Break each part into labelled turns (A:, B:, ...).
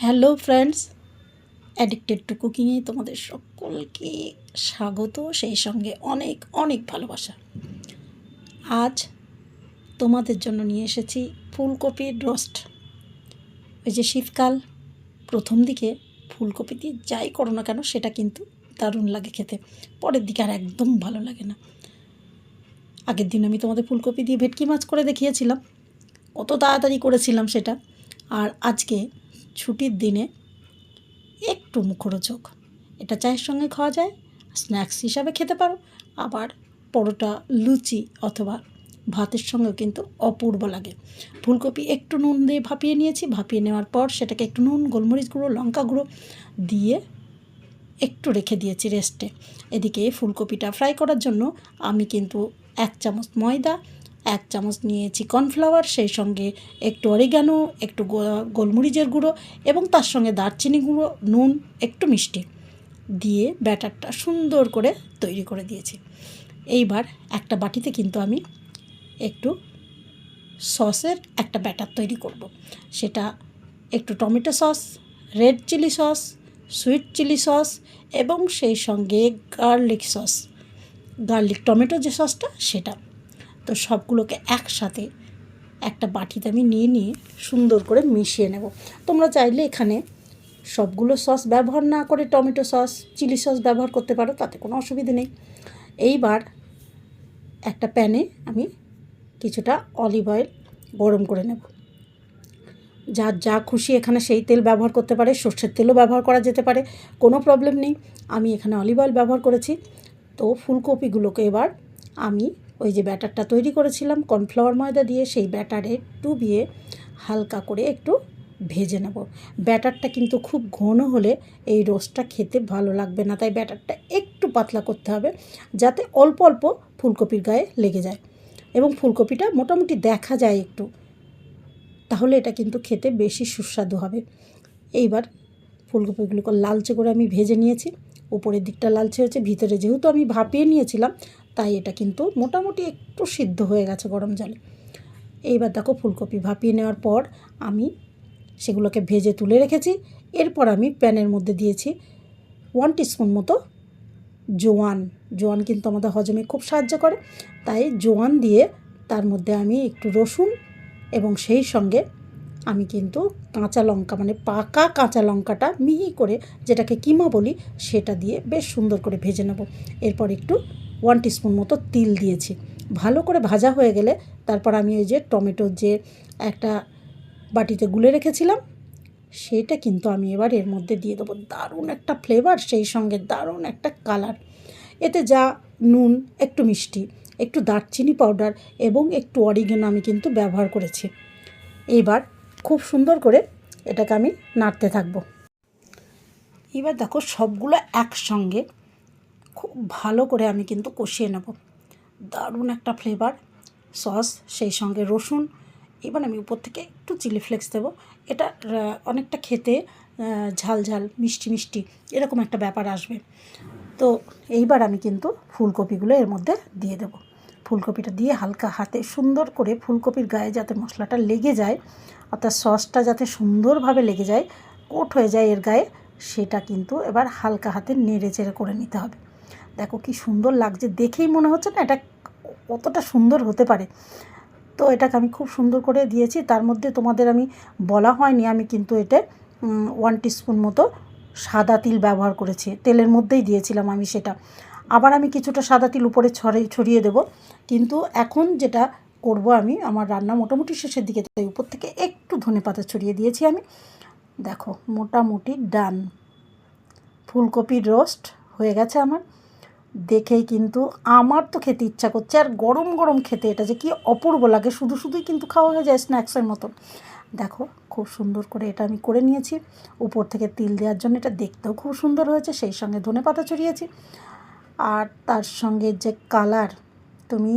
A: Hello friends addicted to কুকিংয়ে তোমাদের সকলকে স্বাগত। সেই সঙ্গে অনেক অনেক ভালোবাসা। আজ তোমাদের জন্য নিয়ে এসেছি ফুলকপির রোস্ট ওই যে শীতকাল, প্রথম দিকে ফুলকপি দিয়ে যাই করো না কেন, সেটা কিন্তু দারুণ লাগে খেতে। পরের দিকে আর একদম ভালো লাগে না। আগের দিন আমি তোমাদের ফুলকপি দিয়ে ভেটকি মাছ করে দেখিয়েছিলাম। কত তাড়াতাড়ি করেছিলাম সেটা। আর আজকে ছুটির দিনে একটু মুখরোচক। এটা চায়ের সঙ্গে খাওয়া যায়, স্ন্যাক্স হিসাবে খেতে পারো। আবার পরোটা, লুচি অথবা ভাতের সঙ্গেও কিন্তু অপূর্ব লাগে। ফুলকপি একটু নুন দিয়ে ভাপিয়ে নিয়েছি। ভাপিয়ে নেওয়ার পর সেটাকে একটু নুন, গোলমরিচ গুঁড়ো, লঙ্কা গুঁড়ো দিয়ে একটু রেখে দিয়েছি রেস্টে এদিকে ফুলকপিটা ফ্রাই করার জন্য আমি কিন্তু এক চামচ ময়দা এক চামচ নিয়েছি কর্নফ্লাওয়ার, সেই সঙ্গে একটু অরিগানো, একটু গোলমরিচের গুঁড়ো এবং তার সঙ্গে দারচিনি গুঁড়ো, নুন, একটু মিষ্টি দিয়ে ব্যাটারটা সুন্দর করে তৈরি করে দিয়েছি এইবার একটা বাটিতে কিন্তু আমি একটু সসের একটা ব্যাটার তৈরি করব। সেটা একটু tomato sauce, red chilli sauce, sweet chilli sauce এবং সেই সঙ্গে গার্লিক সস গার্লিক টমেটো যে সসটা, সেটা তো সবগুলোকে একসাথে একটা বাটিতে আমি নিয়ে নিয়ে সুন্দর করে মিশিয়ে নেব। তোমরা চাইলে এখানে সবগুলো সস ব্যবহার না করে টমেটো সস, চিলি সস ব্যবহার করতে পারো, তাতে কোনো অসুবিধে নেই। এইবার একটা প্যানে আমি কিছুটা অলিভ অয়েল গরম করে নেব। যার যা খুশি এখানে সেই তেল ব্যবহার করতে পারে, সর্ষের তেলও ব্যবহার করা যেতে পারে, কোনো প্রবলেম নেই। আমি এখানে অলিভ অয়েল ব্যবহার করেছি। তো ফুলকপিগুলোকে এবার আমি ওই যে ব্যাটারটা তৈরি করেছিলাম, কর্নফ্লাওয়ার ময়দা দিয়ে সেই ব্যাটারে ডুবিয়ে হালকা করে একটু ভেজে নেব। ব্যাটারটা কিন্তু খুব ঘন হলে এই রোস্টটা খেতে ভালো লাগবে না, তাই ব্যাটারটা একটু পাতলা করতে হবে যাতে অল্প অল্প ফুলকপির গায়ে লেগে যায়। এবং ফুলকপিটা মোটামুটি দেখা যায় একটু, তাহলে এটা কিন্তু খেতে বেশি সুস্বাদু হবে। এইবার ফুলকপিগুলোকে লালচে করে আমি ভেজে নিয়েছি, উপরের দিকটা লালচে হয়েছে, ভিতরে যেহেতু আমি ভাপিয়ে নিয়েছিলাম তাই এটা কিন্তু মোটামুটি একটু সিদ্ধ হয়ে গেছে গরম জলে। এইবার দেখো ফুলকপি ভাপিয়ে নেওয়ার পর আমি সেগুলোকে ভেজে তুলে রেখেছি। এরপর আমি প্যানের মধ্যে দিয়েছি ওয়ান টিস্পুন মতো জোয়ান। জোয়ান কিন্তু আমাদের হজমে খুব সাহায্য করে। তাই জোয়ান দিয়ে তার মধ্যে আমি একটু রসুন এবং সেই সঙ্গে আমি কিন্তু কাঁচা লঙ্কা মানে পাকা কাঁচা লঙ্কাটা মিহি করে যেটাকে কিমা বলি, সেটা দিয়ে বেশ সুন্দর করে ভেজে নেব। এরপর একটু ওয়ান টিস্পুন মতো তিল দিয়েছি। ভালো করে ভাজা হয়ে গেলে তারপর আমি ওই যে টমেটোর যে একটা বাটিতে গুলে রেখেছিলাম, সেটা কিন্তু আমি এবার এর মধ্যে দিয়ে দেবো। দারুণ একটা ফ্লেভার সেই সঙ্গে দারুণ একটা কালার এতে যা নুন, একটু মিষ্টি, একটু দারচিনি পাউডার এবং একটু অরিগেনো আমি কিন্তু ব্যবহার করেছি। এইবার খুব সুন্দর করে এটাকে আমি নাড়তে থাকব। এবার দেখো সবগুলো একসঙ্গে খুব ভালো করে আমি কিন্তু কষিয়ে নেব। দারুণ একটা ফ্লেভার সস সেই সঙ্গে রসুন। এবার আমি উপর থেকে একটু চিলি ফ্লেক্স দেবো। এটা অনেকটা খেতে ঝাল ঝাল, মিষ্টি মিষ্টি এরকম একটা ব্যাপার আসবে। তো এইবার আমি কিন্তু ফুলকপিগুলো এর মধ্যে দিয়ে দেবো। ফুলকপিটা দিয়ে হালকা হাতে সুন্দর করে ফুলকপির গায়ে যাতে মশলাটা লেগে যায় অর্থাৎ সসটা যাতে সুন্দরভাবে লেগে যায়, কোট হয়ে যায় এর গায়ে, সেটা কিন্তু এবার হালকা হাতে নেড়ে চেড়ে করে নিতে হবে। দেখো কি সুন্দর লাগছে। দেখেই মনে হচ্ছে না এটা কতটা সুন্দর হতে পারে। তো এটাকে আমি খুব সুন্দর করে দিয়েছি। তার মধ্যে তোমাদের আমি বলা হয়নি, আমি কিন্তু এটা ওয়ান টিস্পুন মতো সাদা তিল ব্যবহার করেছি। তেলের মধ্যেই দিয়েছিলাম আমি সেটা। আবার আমি কিছুটা সাদা তিল উপরে ছড়ে ছড়িয়ে দেবো। কিন্তু এখন যেটা করব আমি, আমার রান্না মোটামুটি শেষের দিকে, তাই উপর থেকে একটু ধনে পাতা ছড়িয়ে দিয়েছি আমি। দেখো, মোটামুটি ডান ফুলকপির রোস্ট হয়ে গেছে আমার। দেখেই কিন্তু আমার তো খেতে ইচ্ছা করছে। আর গরম গরম খেতে এটা যে কি অপূর্ব লাগে, শুধু, শুধুই কিন্তু খাওয়া হয়ে যায় স্ন্যাক্সের মতন। দেখো, খুব সুন্দর করে এটা আমি করে নিয়েছি। উপর থেকে তিল দেওয়ার জন্য এটা দেখতেও খুব সুন্দর হয়েছে, সেই সঙ্গে ধনে পাতা ছড়িয়েছি। আর তার সঙ্গে যে কালার তুমি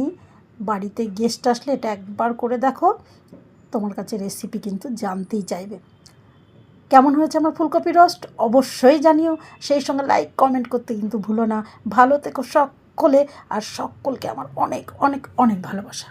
A: বাড়িতে গেস্ট আসলে এটা একবার করে দেখো, তোমার কাছে রেসিপি কিন্তু জানতেই চাইবে। কেমন হয়েছে আমার ফুলকপি রোস্ট? অবশ্যই জানিও। সেই সঙ্গে লাইক কমেন্ট করতে কিন্তু ভুলো না। ভালো থেকো সকলে, আর সকলকে আমার অনেক অনেক অনেক ভালোবাসা।